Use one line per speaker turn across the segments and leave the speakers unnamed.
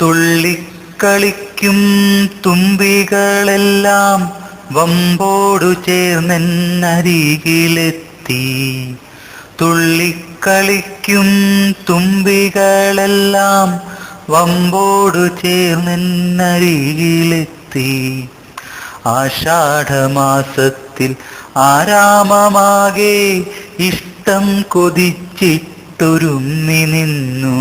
തുള്ളിക്കളിക്കും തുമ്പികളെല്ലാം വമ്പോടു ചേർന്നരികിലെത്തി തുള്ളിക്കളിക്കും തുമ്പികളെല്ലാം വമ്പോടു ചേർന്നരികിലെത്തി ആഷാഢമാസത്തിൽ ആരാമമാകെ ഇഷ്ടം കൊതിച്ചിട്ടൊരുങ്ങി നിന്നു.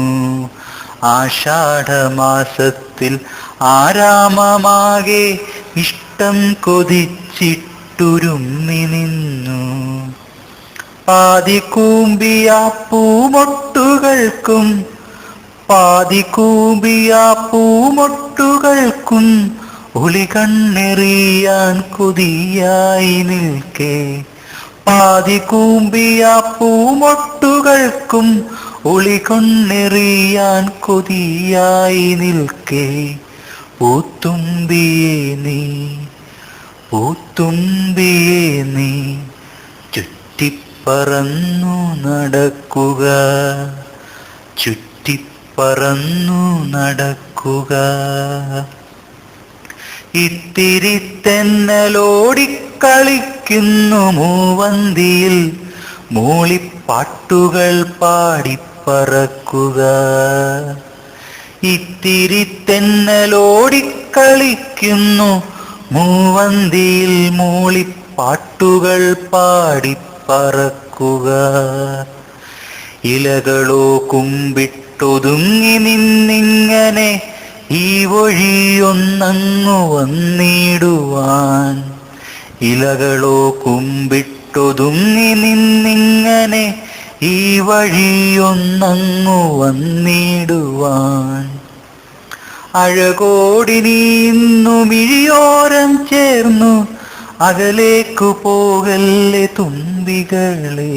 ആഷാഢമാസത്തിൽ ആരാമമാകെ ഇഷ്ടം കൊതിച്ചിട്ടുരുമ്മി നിന്നു. പാതി കൂമ്പിയ പൂമൊട്ടുകൾക്കും പാതി കൂമ്പിയ പൂമൊട്ടുകൾക്കും ഒളി കണ്ണെറിയാൻ കൊതിയായി നിൽക്കേ. പാതി കൂമ്പിയ പൂമൊട്ടുകൾക്കും ഒളി കൊണ്ണെറിയാൻ കൊതിയായി നിൽക്കേ. പൂത്തുമ്പിയെ നീ പൂത്തുമ്പിയെ നീ ചുറ്റിപ്പറന്നു നടക്കുക. ചുറ്റിപ്പറന്നു നടക്കുക. ഇത്തിരി തെന്നലോടിക്കളിക്കുന്നു മൂവന്തിയിൽ. മൂളിപ്പാട്ടുകൾ പാടിപ്പറക്കുക ഇത്തിരി തെന്നലോടിക്കളിക്കുന്നു മൂവന്തിയിൽ മൂളിപ്പാട്ടുകൾ പാടിപ്പറക്കുക ഇലകളോ കുമ്പിട്ടൊതുങ്ങി നിന്നിങ്ങനെ ഈ വഴിയൊന്നങ്ങു വന്നിടുവാൻ. ഇലകളോ കുമ്പിട്ടൊതുങ്ങി നിന്നിങ്ങനെ ഈ വഴിയൊന്നങ്ങു വന്നിടുവാൻ. അഴകോടി നീന്നു മിഴിയോരം ചേർന്നു അകലേക്കു പോകല്ലേ തുമ്പികളെ.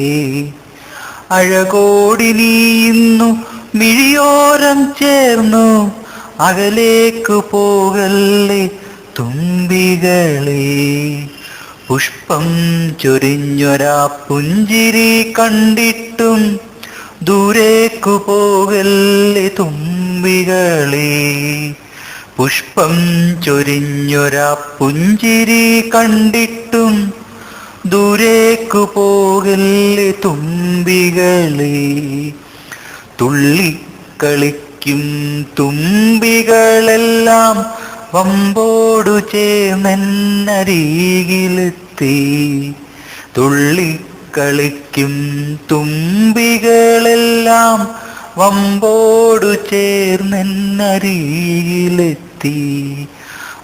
അഴകോടി നീന്നു മിഴിയോരം ചേർന്നു അകലേക്കു പോകല്ലേ തുമ്പികളെ. പുഷ്പം ചൊരിഞ്ഞൊരാ പുഞ്ചിരി കണ്ടിട്ടും ദൂരേക്കു പോകല്ലേ തുമ്പികളെ. പുഷ്പം ചൊരിഞ്ഞൊരാ പുഞ്ചിരി കണ്ടിട്ടും ദൂരേക്കു പോകല്ലേ തുമ്പികളെ. തുള്ളിക്കളിക്കും തുമ്പികളെല്ലാം വമ്പോടു ചേർന്നരികിലെത്തി തുള്ളിക്കളിക്കും തുമ്പികളെല്ലാം വമ്പോടു ചേർന്നരികിലെത്തി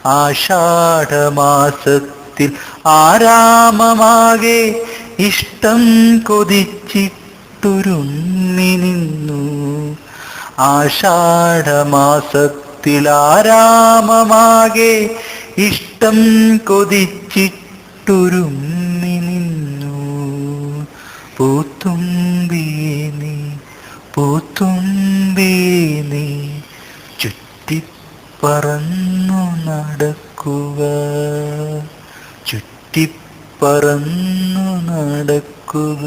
ആഷാഢമാസത്തിൽ ആരാമമാകെ ഇഷ്ടം കൊതിച്ചിട്ടുരുമ്മി നിന്നു. ആഷാഢമാസത്തിൽ ആരാമമാകെ ഇഷ്ടം കൊതിച്ചിട്ടുരുമ്മി നിന്നു. പൂത്തുമ്പിയെ നീ പൂത്തുമ്പിയെ നീ ചുറ്റിപ്പറന്നു നടക്കുക. ചുറ്റിപ്പറന്നു നടക്കുക.